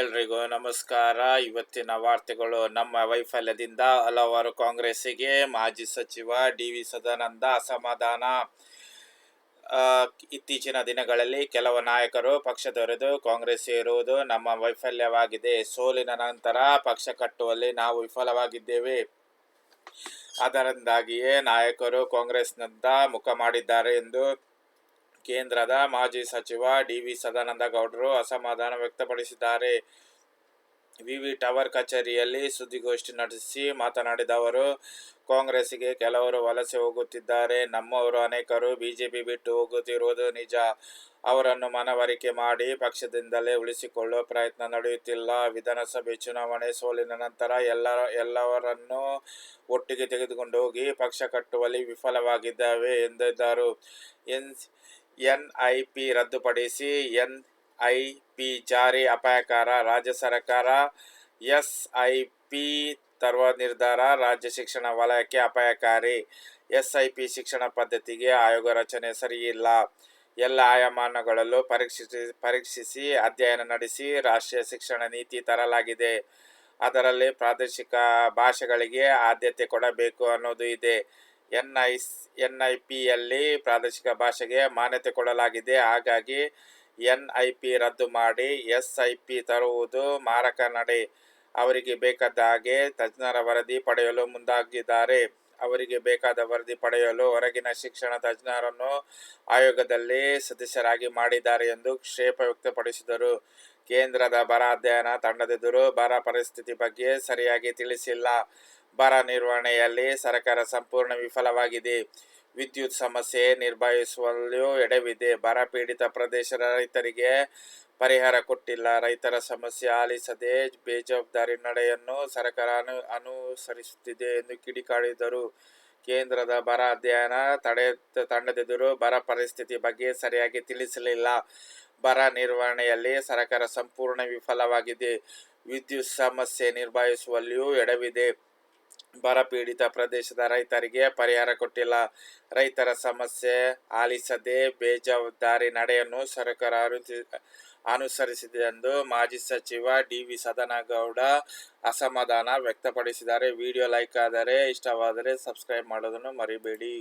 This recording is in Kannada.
ಎಲ್ರಿಗೂ ನಮಸ್ಕಾರ. ಇವತ್ತಿನ ವಾರ್ತೆಗಳು ನಮ್ಮ ವೈಫಲ್ಯದಿಂದ ಹಲವಾರು ಕಾಂಗ್ರೆಸ್ಸಿಗೆ, ಮಾಜಿ ಸಚಿವ ಡಿ ವಿ ಸದಾನಂದ ಅಸಮಾಧಾನ. ಇತ್ತೀಚಿನ ದಿನಗಳಲ್ಲಿ ಕೆಲವು ನಾಯಕರು ಪಕ್ಷ ತೊರೆದು ಕಾಂಗ್ರೆಸ್ ಸೇರುವುದು ನಮ್ಮ ವೈಫಲ್ಯವಾಗಿದೆ. ಸೋಲಿನ ನಂತರ ಪಕ್ಷ ಕಟ್ಟುವಲ್ಲಿ ನಾವು ವಿಫಲವಾಗಿದ್ದೇವೆ. ಅದರಿಂದಾಗಿಯೇ ನಾಯಕರು ಕಾಂಗ್ರೆಸ್ನಿಂದ ಮುಖ ಮಾಡಿದ್ದಾರೆ ಎಂದು ಕೇಂದ್ರದ ಮಾಜಿ ಸಚಿವ ಡಿ ವಿ ಸದಾನಂದ ಗೌಡರು ಅಸಮಾಧಾನ ವ್ಯಕ್ತಪಡಿಸಿದ್ದಾರೆ. ವಿವಿ ಟವರ್ ಕಚೇರಿಯಲ್ಲಿ ಸುದ್ದಿಗೋಷ್ಠಿ ನಡೆಸಿ ಮಾತನಾಡಿದ ಅವರು ಕಾಂಗ್ರೆಸ್ಗೆ ಕೆಲವರು ವಲಸೆ ಹೋಗುತ್ತಿದ್ದಾರೆ. ನಮ್ಮವರು ಅನೇಕರು ಬಿಜೆಪಿ ಬಿಟ್ಟು ಹೋಗುತ್ತಿರುವುದು ನಿಜ. ಅವರನ್ನು ಮನವರಿಕೆ ಮಾಡಿ ಪಕ್ಷದಿಂದಲೇ ಉಳಿಸಿಕೊಳ್ಳುವ ಪ್ರಯತ್ನ ನಡೆಯುತ್ತಿಲ್ಲ. ವಿಧಾನಸಭೆ ಚುನಾವಣೆ ಸೋಲಿನ ನಂತರ ಎಲ್ಲ, ಎಲ್ಲವರನ್ನು ಒಟ್ಟಿಗೆ ತೆಗೆದುಕೊಂಡು ಹೋಗಿ ಪಕ್ಷ ಕಟ್ಟುವಲ್ಲಿ ವಿಫಲವಾಗಿದ್ದಾವೆ ಎಂದಿದ್ದರು. ಎನ್ ಎನ್ ಐ ಪಿ ರದ್ದುಪಡಿಸಿ, ಎನ್ ಐ ಪಿ ಜಾರಿ ಅಪಾಯಕಾರ ರಾಜ್ಯ ಸರ್ಕಾರ, ಎಸ್ ಐ ಪಿ ತರುವ ನಿರ್ಧಾರ ರಾಜ್ಯ ಶಿಕ್ಷಣ ವಲಯಕ್ಕೆ ಅಪಾಯಕಾರಿ, ಎಸ್ ಐ ಪಿ ಶಿಕ್ಷಣ ಪದ್ಧತಿಗೆ ಆಯೋಗ ರಚನೆ ಸರಿಯಿಲ್ಲ. ಎಲ್ಲ ಆಯಮಾನಗಳಲ್ಲೂ ಪರೀಕ್ಷಿಸಿ ಪರೀಕ್ಷಿಸಿ ಅಧ್ಯಯನ ನಡೆಸಿ ರಾಷ್ಟ್ರೀಯ ಶಿಕ್ಷಣ ನೀತಿ ತರಲಾಗಿದೆ. ಅದರಲ್ಲಿ ಪ್ರಾದೇಶಿಕ ಭಾಷೆಗಳಿಗೆ ಆದ್ಯತೆ ಕೊಡಬೇಕು ಅನ್ನೋದು ಇದೆ. ಎನ್ ಐ ಎನ್ ಐ ಪಿಯಲ್ಲಿ ಪ್ರಾದೇಶಿಕ ಭಾಷೆಗೆ ಮಾನ್ಯತೆ ಕೊಡಲಾಗಿದೆ. ಹಾಗಾಗಿ ಎನ್ ಐ ಪಿ ರದ್ದು ಮಾಡಿ ಎಸ್ ಐ ಪಿ ತರುವುದು ಮಾರಕ ನಡೆ. ಅವರಿಗೆ ಬೇಕಾದ ಹಾಗೆ ತಜ್ಞರ ವರದಿ ಪಡೆಯಲು ಮುಂದಾಗಿದ್ದಾರೆ. ಅವರಿಗೆ ಬೇಕಾದ ವರದಿ ಪಡೆಯಲು ಹೊರಗಿನ ಶಿಕ್ಷಣ ತಜ್ಞರನ್ನು ಆಯೋಗದಲ್ಲಿ ಸದಸ್ಯರಾಗಿ ಮಾಡಿದ್ದಾರೆ ಎಂದು ಕ್ಷೇಪ ವ್ಯಕ್ತಪಡಿಸಿದರು. ಕೇಂದ್ರದ ಬರ ಅಧ್ಯಯನ ತಂಡದೆದುರು ಬರ ಪರಿಸ್ಥಿತಿ ಬಗ್ಗೆ ಸರಿಯಾಗಿ ತಿಳಿಸಿಲ್ಲ. ಬರ ನಿರ್ವಹಣೆಯಲ್ಲಿ ಸರ್ಕಾರ ಸಂಪೂರ್ಣ ವಿಫಲವಾಗಿದೆ. ವಿದ್ಯುತ್ ಸಮಸ್ಯೆ ನಿರ್ಭಾಯಿಸುವಲ್ಲಿಯೂ ಎಡವಿದೆ. ಬರ ಪೀಡಿತ ಪ್ರದೇಶದ ರೈತರಿಗೆ ಪರಿಹಾರ ಕೊಟ್ಟಿಲ್ಲ. ರೈತರ ಸಮಸ್ಯೆ ಆಲಿಸದೆ ಬೇಜವಾಬ್ದಾರಿ ನಡೆಯನ್ನು ಸರ್ಕಾರ ಅನು, ಅನುಸರಿಸುತ್ತಿದೆ ಎಂದು ಕಿಡಿಕಾಡಿದರು ಕೇಂದ್ರದ ಬರ ಅಧ್ಯಯನ ತಡೆ, ತಂಡದೆದುರು ಬರ ಪರಿಸ್ಥಿತಿ ಬಗ್ಗೆ ಸರಿಯಾಗಿ ತಿಳಿಸಲಿಲ್ಲ. ಬರ ನಿರ್ವಹಣೆಯಲ್ಲಿ ಸರ್ಕಾರ ಸಂಪೂರ್ಣ ವಿಫಲವಾಗಿದೆ. ವಿದ್ಯುತ್ ಸಮಸ್ಯೆ ನಿರ್ಭಾಯಿಸುವಲ್ಲಿಯೂ ಎಡವಿದೆ. ಬರ ಪೀಡಿತ ಪ್ರದೇಶದ ರೈತರಿಗೆ ಪರಿಹಾರ ಕೊಟ್ಟಿಲ್ಲ. ರೈತರ ಸಮಸ್ಯೆ ಆಲಿಸದೆ ಬೇಜವಾಬ್ದಾರಿ ನಡೆಯನ್ನು ಸರ್ಕಾರ ಅನುಸರಿಸಿದೆ ಎಂದು ಮಾಜಿ ಸಚಿವ ಡಿ ವಿ ಸದಾನಗೌಡ ಅಸಮಾಧಾನ ವ್ಯಕ್ತಪಡಿಸಿದ್ದಾರೆ. ವಿಡಿಯೋ ಲೈಕ್ ಆದರೆ ಇಷ್ಟವಾದರೆ ಸಬ್ಸ್ಕ್ರೈಬ್ ಮಾಡೋದನ್ನು ಮರಿಬೇಡಿ.